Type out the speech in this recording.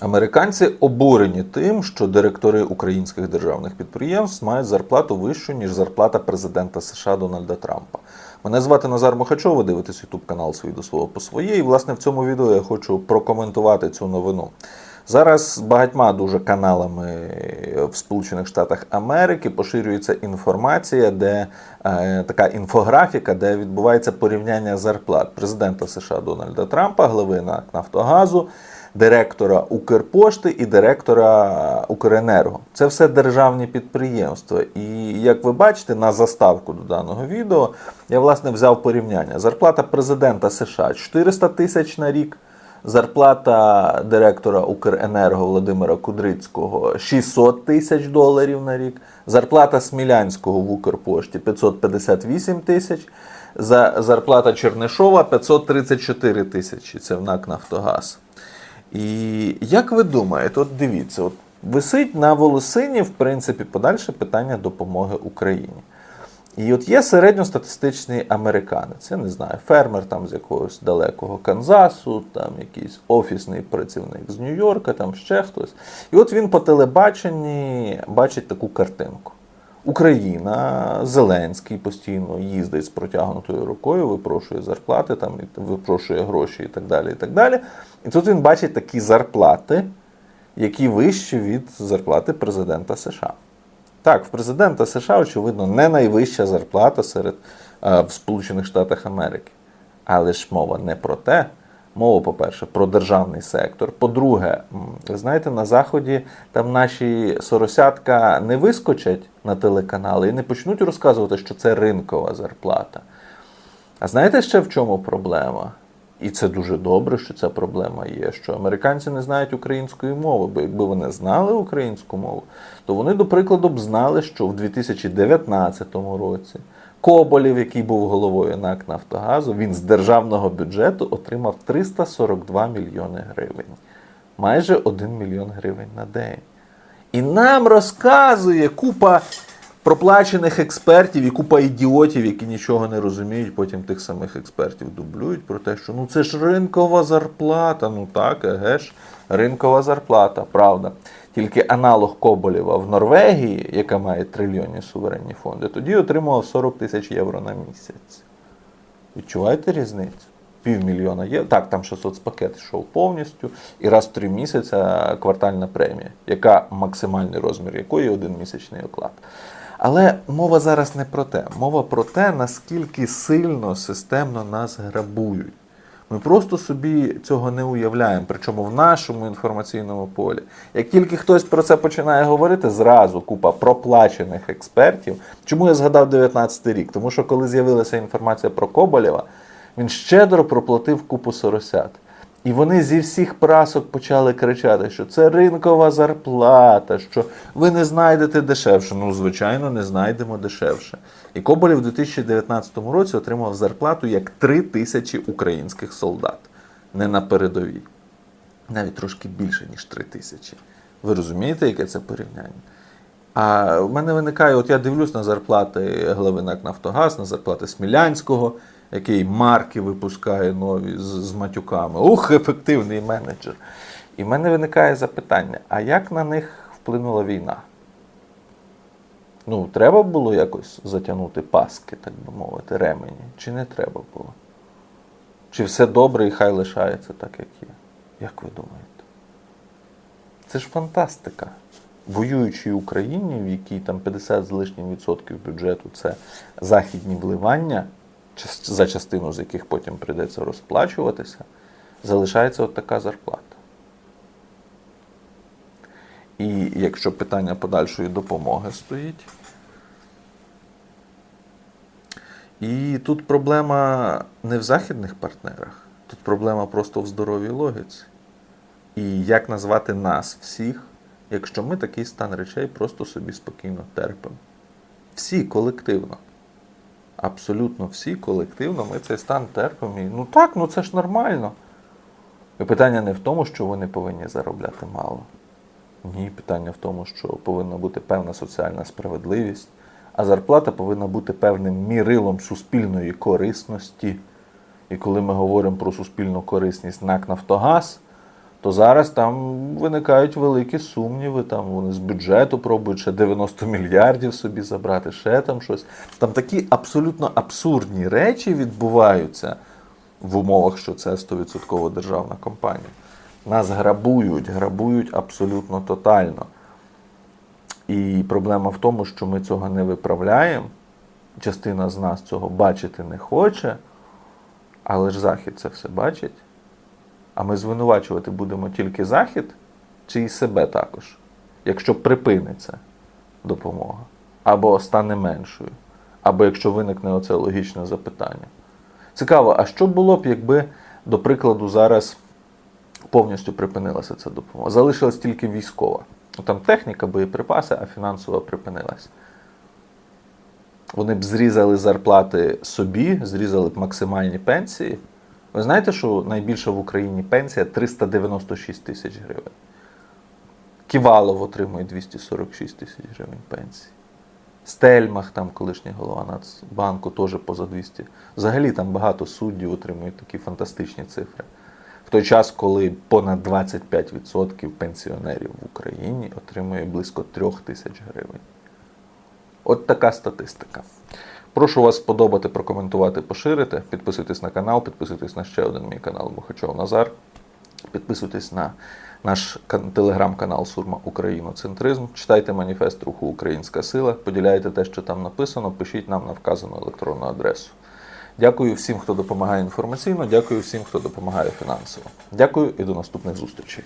Американці обурені тим, що директори українських державних підприємств мають зарплату вищу, ніж зарплата президента США Дональда Трампа. Мене звати Назар Мохачов, ви дивитесь YouTube канал «Свій до свого по своє. І власне в цьому відео я хочу прокоментувати цю новину. Зараз багатьма дуже каналами в Сполучених Штатах Америки поширюється інформація, де е, така інфографіка, де відбувається порівняння зарплат президента США Дональда Трампа, глави НАК Нафтогазу, директора Укрпошти і директора Укренерго. Це все державні підприємства. І як ви бачите, на заставку до даного відео я власне взяв порівняння. Зарплата президента США 400 тисяч на рік. Зарплата директора Укренерго Володимира Кудрицького 600 тисяч доларів на рік. Зарплата Смілянського в Укрпошті 558 тисяч. За зарплата Чернишова 534 тисячі. Це в НАК Нафтогаз. І як ви думаєте, от дивіться, от висить на волосині, в принципі, подальше питання допомоги Україні. І от є середньостатистичний американець, я не знаю, фермер там з якогось далекого Канзасу, там якийсь офісний працівник з Нью-Йорка, там ще хтось. І от він по телебаченні бачить таку картинку. Україна, Зеленський постійно їздить з протягнутою рукою, випрошує зарплати, там, випрошує гроші і так далі. І так далі. І тут він бачить такі зарплати, які вищі від зарплати президента США. Так, в президента США, очевидно, не найвища зарплата серед е, в Сполучених Штатах Америки. Але ж мова не про те. Мова, по-перше, про державний сектор. По-друге, ви знаєте, на Заході там наші соросятка не вискочать на телеканали і не почнуть розказувати, що це ринкова зарплата. А знаєте ще в чому проблема? І це дуже добре, що ця проблема є, що американці не знають української мови, бо якби вони знали українську мову, то вони, до прикладу, б знали, що в 2019 році Коболєв, який був головою НАК Нафтогазу, він з державного бюджету отримав 342 мільйони гривень. Майже 1 мільйон гривень на день. І нам розказує купа проплачених експертів і купа ідіотів, які нічого не розуміють, потім тих самих експертів дублюють про те, що ну це ж ринкова зарплата. Ну так, еге ж, ринкова зарплата, правда. Тільки аналог Коболєва в Норвегії, яка має трильйонні суверенні фонди, тоді отримував 40 тисяч євро на місяць. Відчуваєте різницю? Півмільйона є. Так, там ще соцпакет йшов повністю, і раз в три місяці квартальна премія, яка максимальний розмір якої один місячний оклад. Але мова зараз не про те. Мова про те, наскільки сильно системно нас грабують. Ми просто собі цього не уявляємо, причому в нашому інформаційному полі. Як тільки хтось про це починає говорити, зразу купа проплачених експертів. Чому я згадав 19 рік? Тому що коли з'явилася інформація про Коболєва, він щедро проплатив купу соросят. І вони зі всіх прасок почали кричати, що це ринкова зарплата, що ви не знайдете дешевше. Ну, звичайно, не знайдемо дешевше. І Коболєв у 2019 році отримав зарплату як 3 тисячі українських солдат. Не на передовій. Навіть трошки більше, ніж 3 тисячі. Ви розумієте, яке це порівняння? А в мене виникає, от я дивлюсь на зарплати глави НАК Нафтогаз, на зарплати Смілянського, який марки випускає нові з, з матюками. Ух, ефективний менеджер. І в мене виникає запитання: а як на них вплинула війна? Ну, треба було якось затягнути паски, так би мовити, ремені, чи не треба було? Чи все добре і хай лишається так, як є? Як ви думаєте? Це ж фантастика. Воюючій Україні, в якій там 50 з лишнім відсотків бюджету це західні вливання, за частину з яких потім прийдеться розплачуватися, залишається от така зарплата. І якщо питання подальшої допомоги стоїть. І тут проблема не в західних партнерах, тут проблема просто в здоровій логіці. І як назвати нас всіх, якщо ми такий стан речей просто собі спокійно терпимо. Всі колективно. Абсолютно всі колективно ми цей стан терпимо. І, ну так, ну це ж нормально. І питання не в тому, що вони повинні заробляти мало. Ні, питання в тому, що повинна бути певна соціальна справедливість, а зарплата повинна бути певним мірилом суспільної корисності. І коли ми говоримо про суспільну корисність НАК Нафтогаз, то зараз там виникають великі сумніви. Там вони з бюджету пробують ще 90 мільярдів собі забрати, ще там щось. Там такі абсолютно абсурдні речі відбуваються в умовах, що це 100% державна компанія. Нас грабують, грабують абсолютно тотально. І проблема в тому, що ми цього не виправляємо. Частина з нас цього бачити не хоче, але ж Захід це все бачить. А ми звинувачувати будемо тільки Захід чи і себе також, якщо припиниться допомога, або стане меншою, або якщо виникне оце логічне запитання. Цікаво, а що було б, якби, до прикладу, зараз повністю припинилася ця допомога? Залишилась тільки військова. Ну, Там техніка, боєприпаси, а фінансова припинилась. Вони б зрізали зарплати собі, зрізали б максимальні пенсії. Ви знаєте, що найбільша в Україні пенсія 396 тисяч гривень. Ківалов отримує 246 тисяч гривень пенсії. Стельмах, там колишній голова Нацбанку, теж поза 200. Взагалі там багато суддів отримують такі фантастичні цифри. В той час, коли понад 25% пенсіонерів в Україні отримує близько 3 тисяч гривень. От така статистика. Прошу вас сподобати, прокоментувати, поширити. Підписуйтесь на канал, підписуйтесь на ще один мій канал Мухачов Назар. Підписуйтесь на наш телеграм-канал Сурма Україноцентризм. Читайте маніфест руху Українська сила, поділяйте те, що там написано, пишіть нам на вказану електронну адресу. Дякую всім, хто допомагає інформаційно, дякую всім, хто допомагає фінансово. Дякую і до наступних зустрічей.